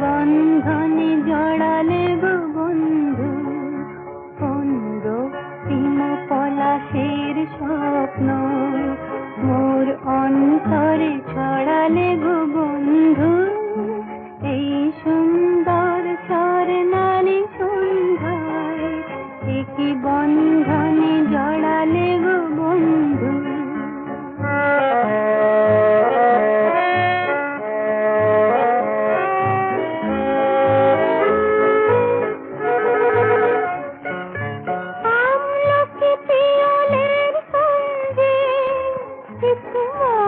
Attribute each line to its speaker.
Speaker 1: বন্ধনে জড়ালে গো বন্ধু। কোন রক্তিম পলাশের স্বপ্ন। মোর অন্তরে こん。